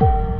you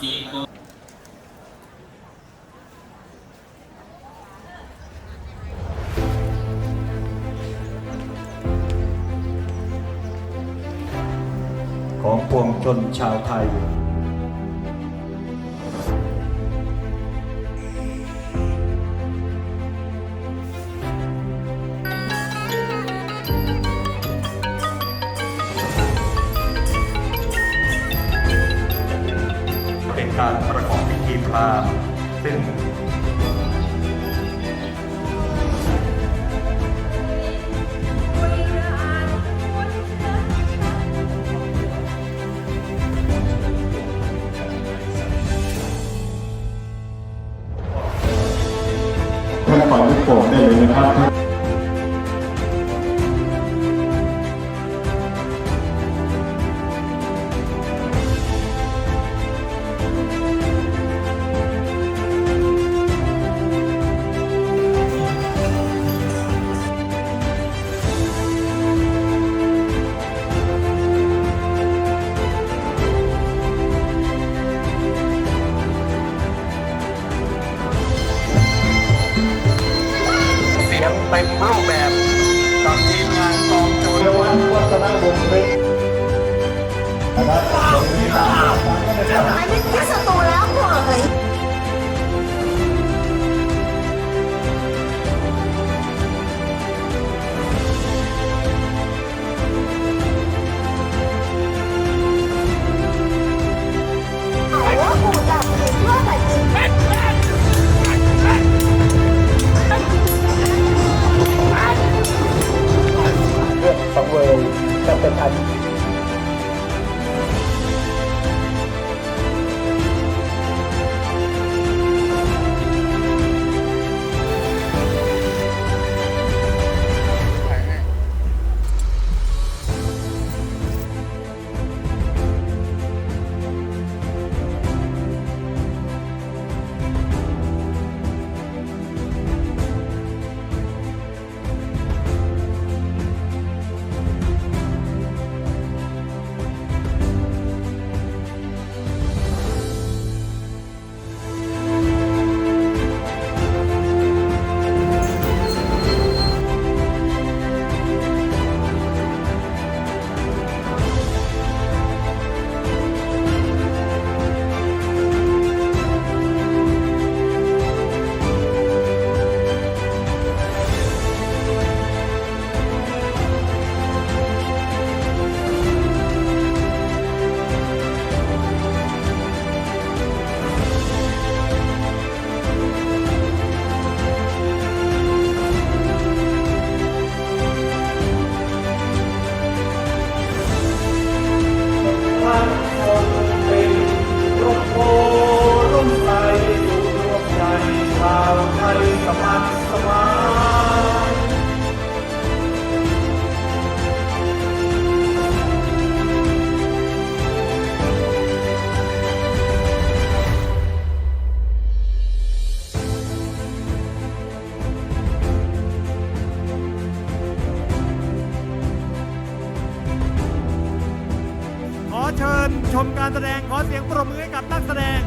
ของปวงชนชาวไทย মাধ্যমে ชมการแสดงขอเสียงปรบมือให้กับนักแสดง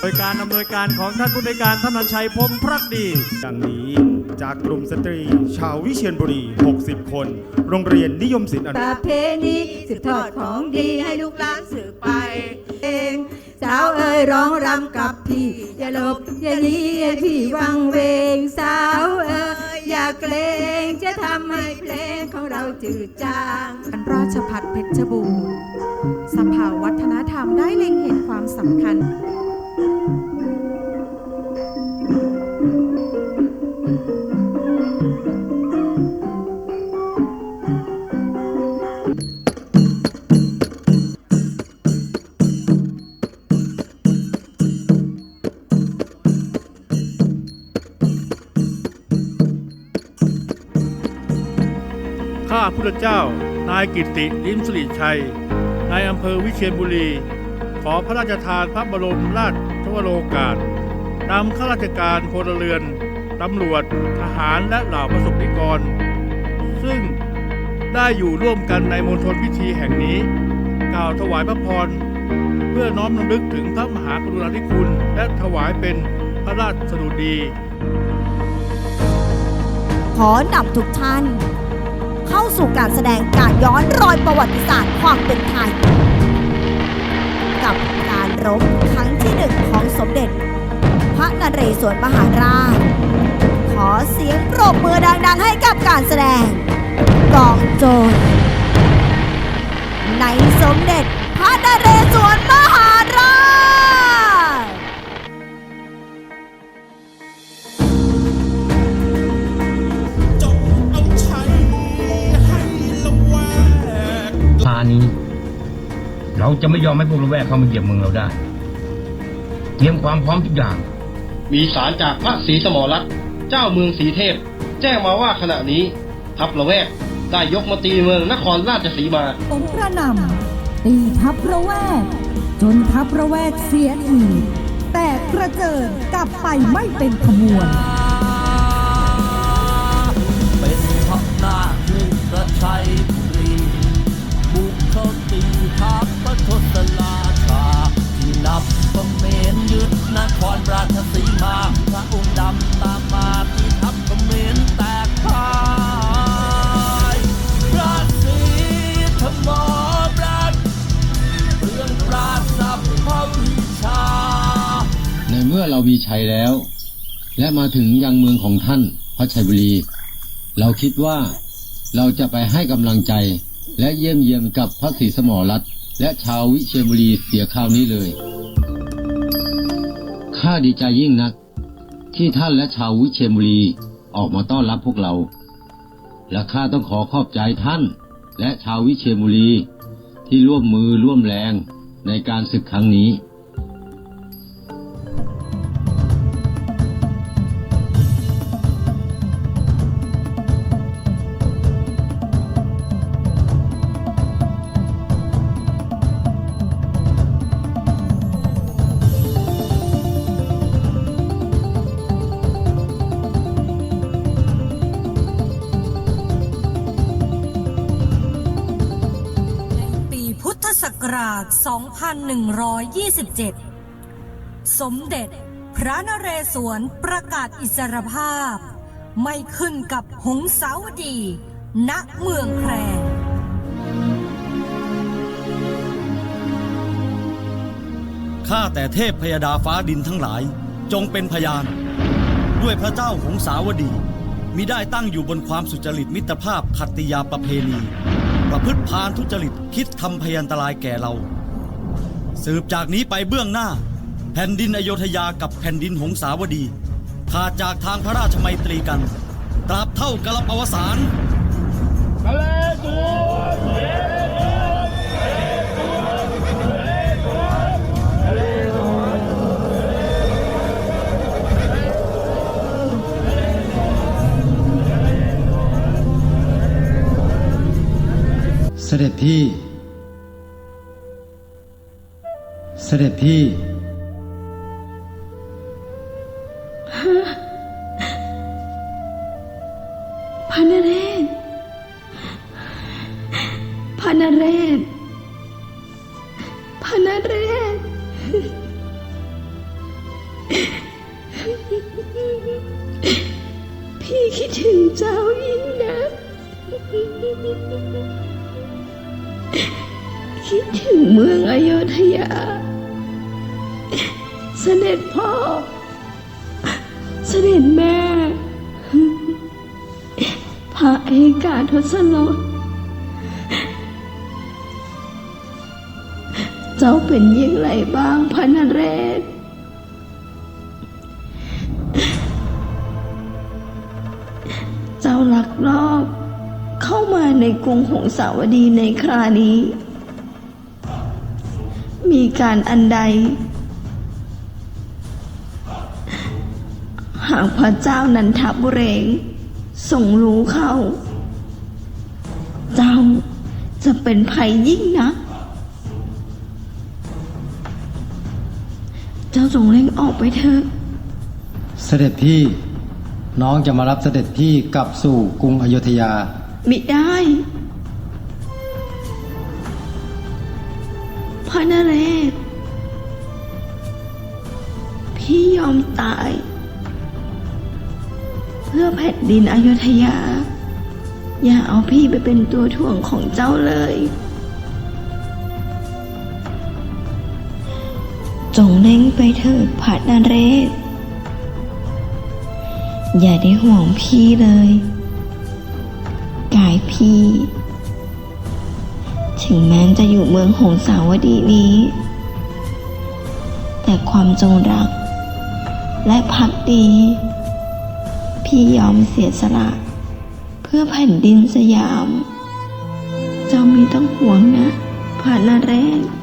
โดยการอำนวยการของท่านผู้ในวยการท่านนันชัยพรหมพรักดี ดังนี้จากกลุ่มสตรี ชาววิเชียรบุรี 60 คน โรงเรียนนิยมศิลป์อนุประเพณีสืบทอดของดีให้ลูกหลานสืบไป เอง สาวเอ๋ยร้องรำกับ พี่อย่าหลบอย่าหนีให้พี่วังเวงสาวเอออย่าเกรงจะทำให้เพลงของเราจืดจางอันราชพัฒเพชรบูรณ์สภาวัฒนธรรมได้เล็งเห็นความสำคัญ เจ้า นายกิตติลิมสริชัยนายอำเภอวิเชียรบุรี ขอพระราชทานพระบรมราชวโรกาสนำข้าราชการพลเรือน ตำรวจ ทหารและเหล่าประสบนิกร ซึ่งได้อยู่ร่วมกันในมณฑลพิธีแห่งนี้ กล่าวถวายพระพร เพื่อน้อมรำลึกถึงพระมหากรุณาธิคุณ และถวายเป็นพระราชสดุดี ขอนำทุกท่าน เข้าสู่การแสดงการย้อนรอยประวัติศาสตร์ความเป็นไทย กับการรบครั้งที่หนึ่งของสมเด็จ พระนเรศวรมหาราช ขอเสียงปรบมือดังๆให้กับการแสดงกองโจรในสมเด็จพระนเรศวรมหาราานี้ เราจะไม่ยอมให้พวกละแวกเข้ามาเหยียบเมืองเราได้ เตรียมความพร้อมทุกอย่าง มีสารจากพระศรีสมรรัตน์เจ้าเมืองศรีเทพ แจ้งมาว่าขณะนี้ ทัพละแวกได้ยกมาตีเมืองนครราชสีมาผมกระหนำตีทับระแวก จนทับระแวกเสียทีแต่กระเจิงกลับไปไม่เป็นขบวนเป็นพระนาคือกระชัยบุรีบุกเข้าตี ทัพพระทศราชา ที่นับประเมนยึดนครราชสีมาพระองค์ดำตามมาที่ทัพประเมนแตกพ่ายพระศรีธมรัตเรื่องปราศสัพพวิชา ในเมื่อเรามีชัยแล้ว และมาถึงยังเมืองของท่านพระชัยบุรี เราคิดว่าเราจะไปให้กำลังใจ และเยี่ยมเยียมกับพระศรีสมรรัตและชาววิเชียรบุรีเสียคราวนี้เลย ข้าดีใจยิ่งนัก ที่ท่านและชาววิเชียรบุรีออกมาต้อนรับพวกเรา และข้าต้องขอขอบใจท่าน และชาววิเชียรบุรีที่ร่วมมือร่วมแรงในการศึกครั้งนี้ 2127 สมเด็จพระนเรศวรประกาศอิสรภาพ ไม่ขึ้นกับหงสาวดี ณเมืองแพรข้าแต่เทพพยดาฟ้าดินทั้งหลาย จงเป็นพยาน ด้วยพระเจ้าหงสาวดี มิได้ตั้งอยู่บนความสุจริตมิตรภาพขัตติยาประเพณี ประพฤติพานทุจริตคิดทำพยันตรายแก่เรา สืบจากนี้ไปเบื้องหน้า แผ่นดินอโยธยากับแผ่นดินหงสาวดี ขาดจากทางพระราชมัยตรีกัน ตราบเท่ากลับอวสานเสด็จพี่ เสด็จพี่ จ้าเป็นยิ่งไรบ้างพระนเรศเจ้าลักลอบ เข้ามาในกรุงหงสาวดีในครานี้ มีการอันใด หากพระเจ้านันทบุเรงส่งรู้เข้า เจ้าจะเป็นภัยยิ่งนะเจ้าจงเร่งออกไปเถอะ เสด็จพี่ น้องจะมารับเสด็จพี่กลับสู่กรุงอโยธยา มิได้ พระนเรศ พี่ยอมตาย เพื่อแผ่นดินอโยธยา อย่าเอาพี่ไปเป็นตัวถ่วงของเจ้าเลย จงเร่งไปเถิดพระนเรศ อย่าได้ห่วงพี่เลย กายพี่ ถึงแม้จะอยู่เมืองหงสาวดีนี้ แต่ความจงรัก และพักดี พี่ยอมเสียสละ เพื่อแผ่นดินสยาม เจ้ามีต้องห่วงนะพระนเรศก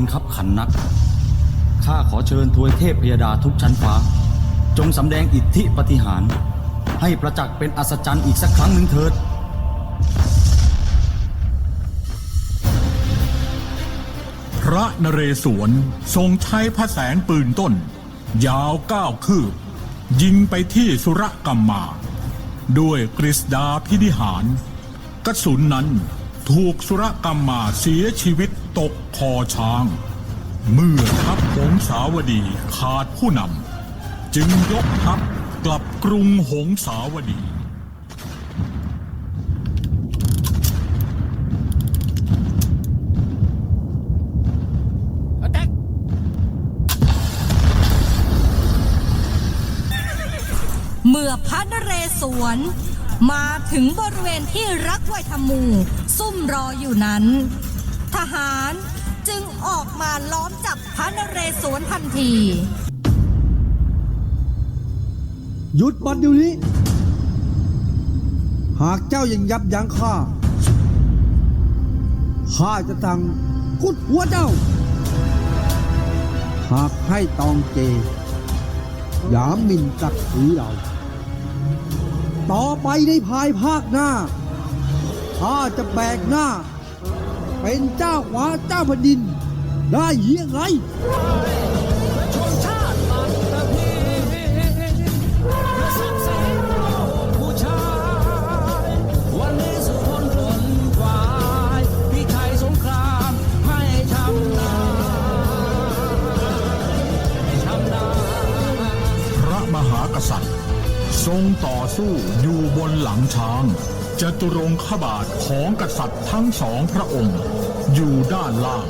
ณฑ์ขับขันนัก ข้าขอเชิญทวยเทพพยดาทุกชั้นฟ้า จงสำแดงอิทธิปฏิหาร ให้ประจักษ์เป็นอัศจรรย์อีกสักครั้งหนึ่งเถิดพระนเรศวรทรงใช้พระแสงปืนต้น ยาวเก้าคืบ ยิงไปที่สุรกัมมา ด้วยกฤษดาพินิหาร กระสุนนั้น ถูกสุรกัมมาเสียชีวิตตกคอช้าง เมื่อทัพหงสาวดีขาดผู้นำจึงยกทัพกลับกรุงหงสาวดีเมื่อพระนเรศวรมาถึงบริเวณที่รักไวทมู ซุ่มรออยู่นั้น ทหารจึงออกมาล้อมจับพระนเรศวรทันที หยุดบัดเดี๋ยวนี้ หากเจ้ายังยับยั้งข้า ข้าจะตังกุดหัวเจ้า หากให้ตองเจ ยามมินศักดิ์ศรีเรา ต่อไปในภายภาคหน้า ข้าจะแบกหน้า เป็นเจ้าขวาเจ้าแผ่นดิน ได้ยี่ยงไรวันนี้สุพลผลควายพี่ไทยสงครามให้ชำนาญชำนาญพระมหากษัตริย์ทรงต่อสู้อยู่บนหลังช้าง จตุรงคบาทของกษัตริย์ทั้งสองพระองค์ อยู่ด้านล่าง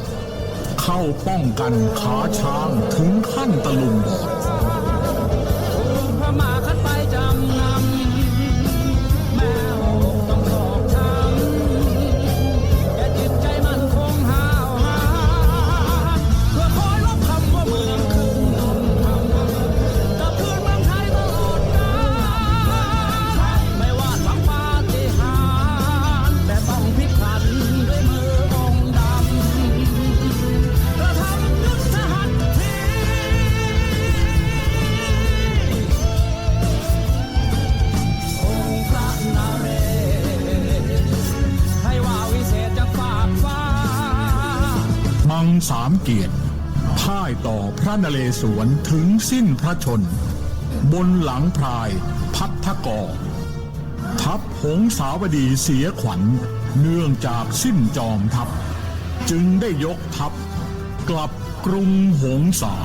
เข้าป้องกันขาช้างถึงขั้นตะลุมบอด เรศวรถึงสิ้นพระชน บนหลังพรายพัทธกรทัพหงสาวดีเสียขวัญ เนื่องจากสิ้นจอมทัพ จึงได้ยกทัพ กลับกรุงหงสา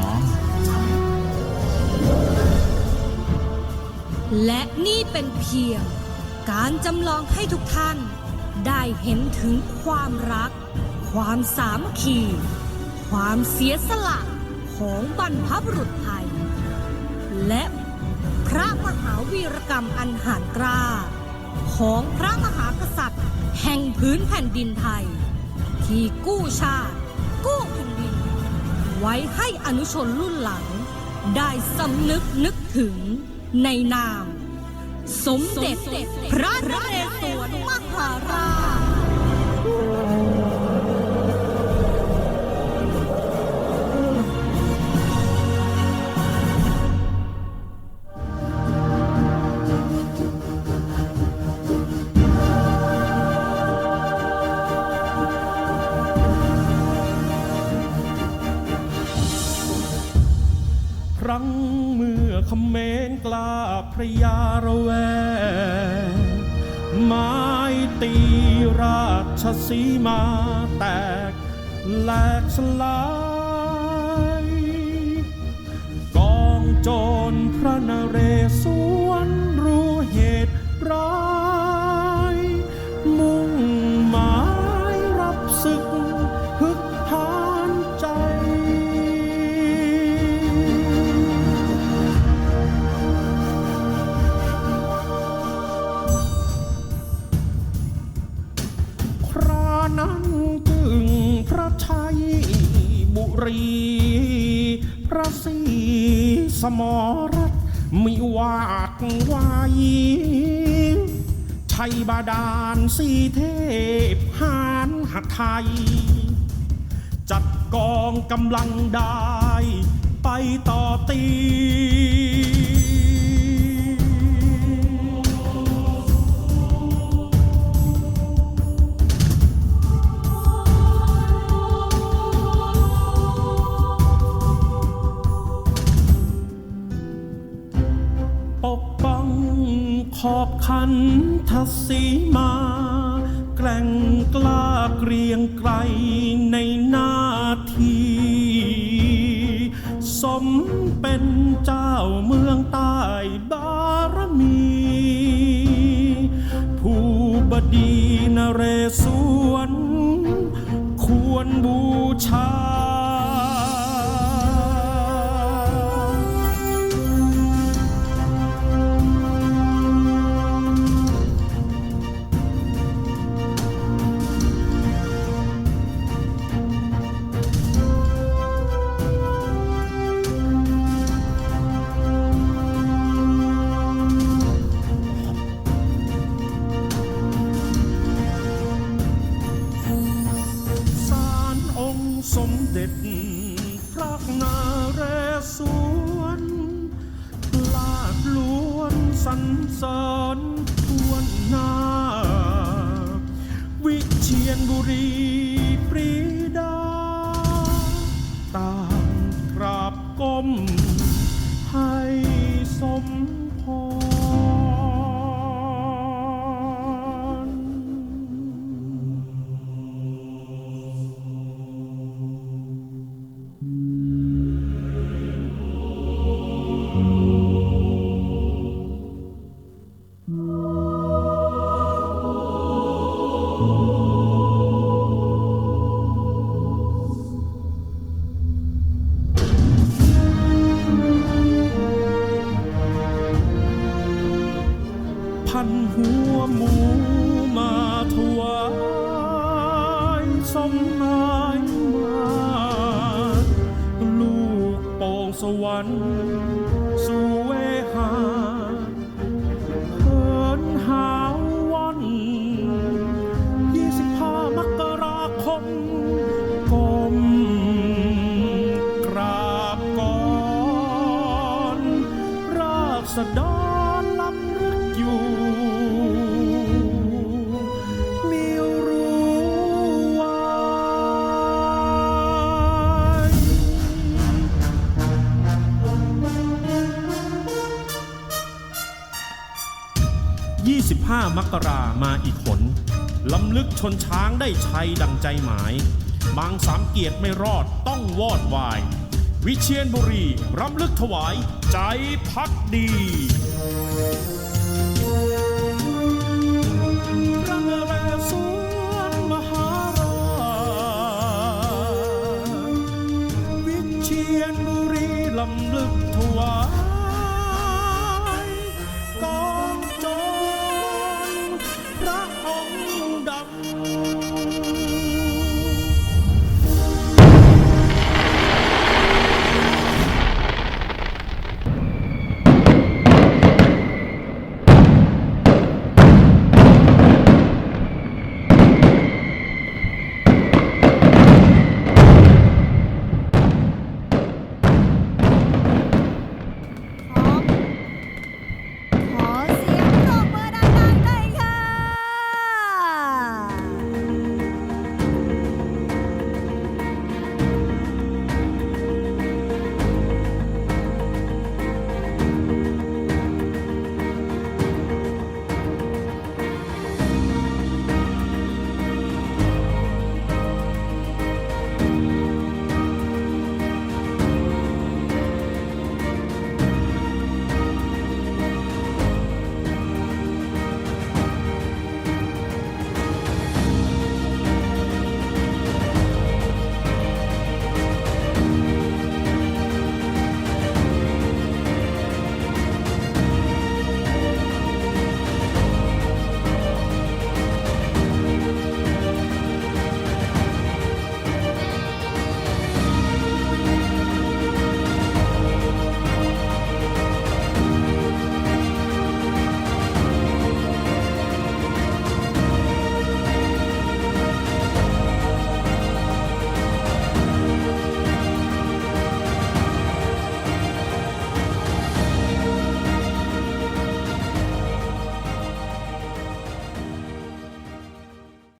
และนี่เป็นเพียง การจำลองให้ทุกท่าน ได้เห็นถึงความรัก ความสามัคคี ความเสียสละ ของบรรพบุรุษไทย และพระมหาวีรกรรมอันหารกล้า ของพระมหากษัตริย์ แห่งพื้นแผ่นดินไทย ที่กู้ชาติ กู้แผ่นดิน ไว้ให้อนุชนรุ่นหลัง ได้สำนึกนึกถึงในนาม สมเด็จพระนเรศวรมหาราช ยาระแวกไม้ตีราชสีมาแตกแหลกสลาย มรัตน์มีวากวายชัยบาดาลสีเทพหานหัไทย จัดกองกำลังได้ ไปต่อตี ทศีมา แกร่งกล้าเกรียงไกรในหน้าที่สมเป็นเจ้าเมืองใต้บารมี ผู้บดีนเรศวรควรบูชา วรรค์สู่เวหา กรามาอีกผลลำลึกชนช้างได้ชัยดังใจหมาย บางสามเกียรติไม่รอดต้องวอดวาย วิเชียนบุรีรำลึกถวายใจพักดี